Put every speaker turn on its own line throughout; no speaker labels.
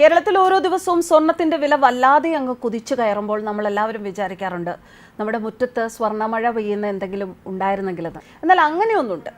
കേരളത്തിൽ ഓരോ ദിവസവും സ്വർണത്തിന്റെ വില വല്ലാതെ അങ്ങ് കുതിച്ചു കയറുമ്പോൾ നമ്മൾ എല്ലാവരും വിചാരിക്കാറുണ്ട് നമ്മുടെ മുറ്റത്ത് സ്വർണമഴ പെയ്യുന്ന എന്തെങ്കിലും ഉണ്ടായിരുന്നെങ്കിലെന്ന്. എന്നാൽ അങ്ങനെയൊന്നുണ്ട്.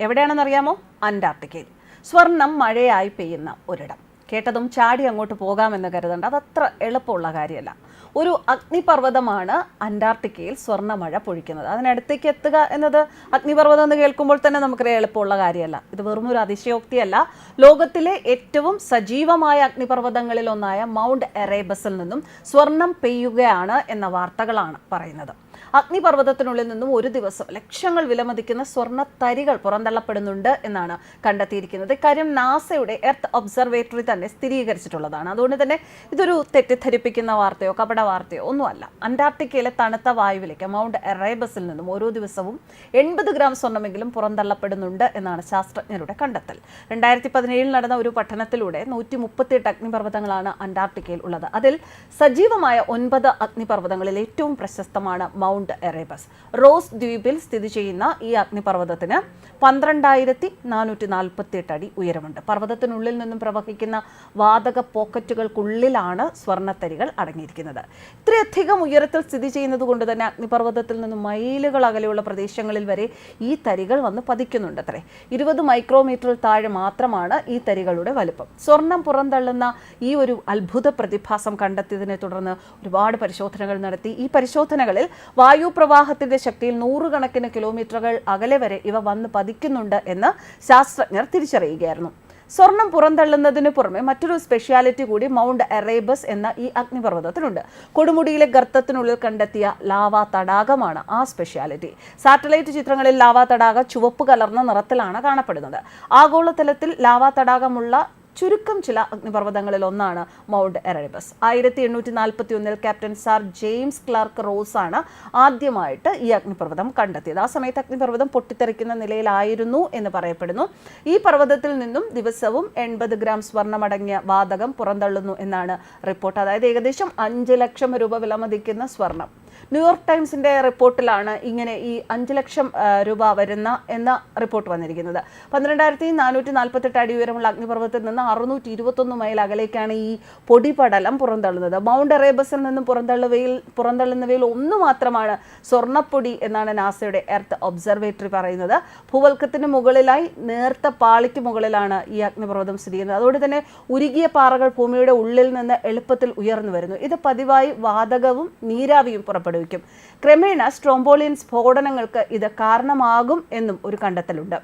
എവിടെയാണെന്നറിയാമോ? അന്റാർട്ടിക്കയിൽ. സ്വർണം മഴയായി പെയ്യുന്ന ഒരിടം. കേട്ടതും ചാടി അങ്ങോട്ട് പോകാമെന്ന് കരുതേണ്ട അതത്ര എളുപ്പമുള്ള കാര്യമല്ല. ഒരു അഗ്നിപർവതമാണ് അന്റാർട്ടിക്കയിൽ സ്വർണമഴ പൊഴിക്കുന്നത്. അതിനടുത്തേക്ക് എത്തുക എന്നത് അഗ്നിപർവതം എന്ന് കേൾക്കുമ്പോൾ തന്നെ നമുക്ക് എളുപ്പമുള്ള കാര്യമല്ല. ഇത് വെറും ഒരു അതിശയോക്തിയല്ല. ലോകത്തിലെ ഏറ്റവും സജീവമായ അഗ്നിപർവതങ്ങളിൽ ഒന്നായ മൗണ്ട് എറേബസിൽ നിന്നും സ്വർണം പെയ്യുകയാണ് എന്ന വാർത്തകളാണ് പറയുന്നത്. അഗ്നിപർവതത്തിനുള്ളിൽ നിന്നും ഒരു ദിവസം ലക്ഷങ്ങൾ വിലമതിക്കുന്ന സ്വർണ തരികൾ പുറന്തള്ളപ്പെടുന്നുണ്ട് എന്നാണ് കണ്ടെത്തിയിരിക്കുന്നത്. ഇക്കാര്യം നാസയുടെ എർത്ത് ഒബ്സർവേറ്ററി തന്നെ സ്ഥിരീകരിച്ചിട്ടുള്ളതാണ്. അതുകൊണ്ട് തന്നെ ഇതൊരു തെറ്റിദ്ധരിപ്പിക്കുന്ന വാർത്തയോ കപട വാർത്തയോ ഒന്നുമല്ല. അന്റാർട്ടിക്കയിലെ തണുത്ത വായുവിലേക്ക് മൗണ്ട് എറേബസിൽ നിന്നും ഓരോ ദിവസവും എൺപത് ഗ്രാം സ്വർണമെങ്കിലും പുറന്തള്ളപ്പെടുന്നുണ്ട് എന്നാണ് ശാസ്ത്രജ്ഞരുടെ കണ്ടെത്തൽ. രണ്ടായിരത്തി പതിനേഴിൽ നടന്ന ഒരു പഠനത്തിലൂടെ നൂറ്റി മുപ്പത്തിയെട്ട് അഗ്നിപർവതങ്ങളാണ് അന്റാർട്ടിക്കയിൽ ഉള്ളത്. അതിൽ സജീവമായ ഒൻപത് അഗ്നിപർവതങ്ങളിൽ ഏറ്റവും പ്രശസ്തമാണ് മൗണ്ട് എറേബസ്. റോസ് ദ്വീപിൽ സ്ഥിതി ചെയ്യുന്ന ഈ അഗ്നിപർവതത്തിന് പന്ത്രണ്ടായിരത്തി നാനൂറ്റി നാൽപ്പത്തി എട്ട് അടി ഉയരമുണ്ട്. പർവതത്തിനുള്ളിൽ നിന്നും പ്രവഹിക്കുന്ന വാതക പോക്കറ്റുകൾക്കുള്ളിലാണ് സ്വർണത്തരികൾ അടങ്ങിയിരിക്കുന്നത്. ഇത്രയധികം ഉയരത്തിൽ സ്ഥിതി ചെയ്യുന്നത് കൊണ്ട് തന്നെ അഗ്നിപർവതത്തിൽ നിന്നും മൈലുകൾ അകലെയുള്ള പ്രദേശങ്ങളിൽ വരെ ഈ തരികൾ വന്ന് പതിക്കുന്നുണ്ട് അത്രേ. ഇരുപത് മൈക്രോമീറ്ററിൽ താഴെ മാത്രമാണ് ഈ തരികളുടെ വലുപ്പം. സ്വർണം പുറന്തള്ളുന്ന ഈ ഒരു അത്ഭുത പ്രതിഭാസം കണ്ടെത്തിയതിനെ തുടർന്ന് ഒരുപാട് പരിശോധനകൾ നടത്തി. ഈ പരിശോധനകളിൽ വായു പ്രവാഹത്തിന്റെ ശക്തിയിൽ നൂറുകണക്കിന് കിലോമീറ്ററുകൾ അകലെ വരെ ഇവ വന്ന് പതിക്കുന്നുണ്ട് എന്ന് ശാസ്ത്രജ്ഞർ തിരിച്ചറിയുകയായിരുന്നു. സ്വർണം പുറന്തള്ളുന്നതിന് പുറമെ മറ്റൊരു സ്പെഷ്യാലിറ്റി കൂടി മൗണ്ട് എറേബസ് എന്ന ഈ അഗ്നിപർവതത്തിനുണ്ട്. കൊടുമുടിയിലെ ഗർത്തത്തിനുള്ളിൽ കണ്ടെത്തിയ ലാവ തടാകമാണ് ആ സ്പെഷ്യാലിറ്റി സാറ്റലൈറ്റ് ചിത്രങ്ങളിൽ ലാവാ തടാക ചുവപ്പ് കലർന്ന നിറത്തിലാണ് കാണപ്പെടുന്നത്. ആഗോളതലത്തിൽ ലാവാ തടാകമുള്ള ചുരുക്കം ചില അഗ്നിപർവതങ്ങളിൽ ഒന്നാണ് മൗണ്ട് എറബസ് ആയിരത്തി എണ്ണൂറ്റി നാൽപ്പത്തി ഒന്നിൽ captain sir James Clark Ross ആണ് ആദ്യമായിട്ട് ഈ അഗ്നിപർവതം കണ്ടെത്തിയത്. ആ സമയത്ത് അഗ്നിപർവതം പൊട്ടിത്തെറിക്കുന്ന നിലയിലായിരുന്നു എന്ന് പറയപ്പെടുന്നു. ഈ പർവതത്തിൽ നിന്നും ദിവസവും എൺപത് ഗ്രാം സ്വർണമടങ്ങിയ വാതകം പുറന്തള്ളുന്നു എന്നാണ് റിപ്പോർട്ട്. അതായത് ഏകദേശം അഞ്ച് ലക്ഷം രൂപ വിലമതിക്കുന്ന സ്വർണം. ന്യൂയോർക്ക് ടൈംസിന്റെ റിപ്പോർട്ടിലാണ് ഇങ്ങനെ ഈ അഞ്ച് ലക്ഷം രൂപ വരുന്ന എന്ന റിപ്പോർട്ട് വന്നിരിക്കുന്നത്. പന്ത്രണ്ടായിരത്തി നാനൂറ്റി നാൽപ്പത്തെട്ട് അടി ഉയരമുള്ള അഗ്നിപർവതത്തിൽ നിന്ന് അറുന്നൂറ്റി ഇരുപത്തൊന്ന് മൈൽ അകലേക്കാണ് ഈ പൊടിപടലം പുറന്തള്ളുന്നത്. മൗണ്ട് എറേബസിൽ നിന്നും പുറന്തള്ളുവയിൽ പുറന്തള്ളുന്നവയിൽ ഒന്ന് മാത്രമാണ് സ്വർണപ്പൊടി എന്നാണ് നാസയുടെ എർത്ത് ഒബ്സർവേറ്ററി പറയുന്നത്. ഭൂവൽക്കത്തിന് മുകളിലായി നേർത്ത പാളിക്ക് മുകളിലാണ് ഈ അഗ്നിപർവതം സ്ഥിതി ചെയ്യുന്നത്. അതുകൊണ്ട് തന്നെ ഉരുകിയ പാറകൾ ഭൂമിയുടെ ഉള്ളിൽ നിന്ന് എളുപ്പത്തിൽ ഉയർന്നു വരുന്നു. ഇത് പതിവായി വാതകവും നീരാവിയും പുറപ്പെടുവിക്കും ക്രമേണ സ്ട്രോംബോളിയൻ സ്ഫോടനങ്ങൾക്ക് ഇത് കാരണമാകും എന്നും ഒരു കണ്ടെത്തലുണ്ട്.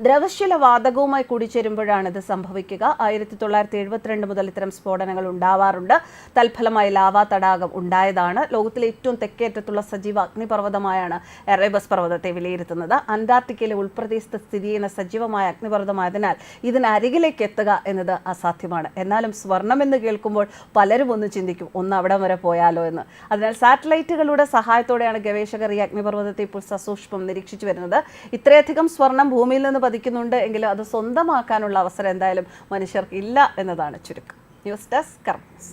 ദ്രവശില വാതകവുമായി കൂടിച്ചേരുമ്പോഴാണ് ഇത് സംഭവിക്കുക. ആയിരത്തി തൊള്ളായിരത്തി എഴുപത്തിരണ്ട് മുതൽ ഇത്തരം സ്ഫോടനങ്ങൾ ഉണ്ടാവാറുണ്ട്. തൽഫലമായി ലാവ തടാകം ഉണ്ടായതാണ്. ലോകത്തിലെ ഏറ്റവും തെക്കേറ്റത്തുള്ള സജീവ അഗ്നിപർവതമായാണ് എറേബസ് പർവതത്തെ വിലയിരുത്തുന്നത്. അന്റാർട്ടിക്കയിലെ ഉൾപ്രദേശത്ത് സ്ഥിതി ചെയ്യുന്ന സജീവമായ അഗ്നിപർവതമായതിനാൽ ഇതിനരികിലേക്ക് എത്തുക എന്നത് അസാധ്യമാണ്. എന്നാലും സ്വർണം എന്ന് കേൾക്കുമ്പോൾ പലരും ഒന്ന് ചിന്തിക്കും ഒന്ന് അവിടെ വരെ പോയാലോ എന്ന്. അതിനാൽ സാറ്റലൈറ്റുകളുടെ സഹായത്തോടെയാണ് ഗവേഷകർ ഈ അഗ്നിപർവതത്തെ ഇപ്പോൾ സസൂക്ഷ്മം നിരീക്ഷിച്ചു വരുന്നത്. ഇത്രയധികം സ്വർണം ഭൂമിയിൽ നിന്ന് പതിക്കുന്നുണ്ട് എങ്കിലും അത് സ്വന്തമാക്കാനുള്ള അവസരം എന്തായാലും മനുഷ്യർക്ക് ഇല്ല എന്നതാണ് ചുരുക്കം. News desk കർമ്മസ്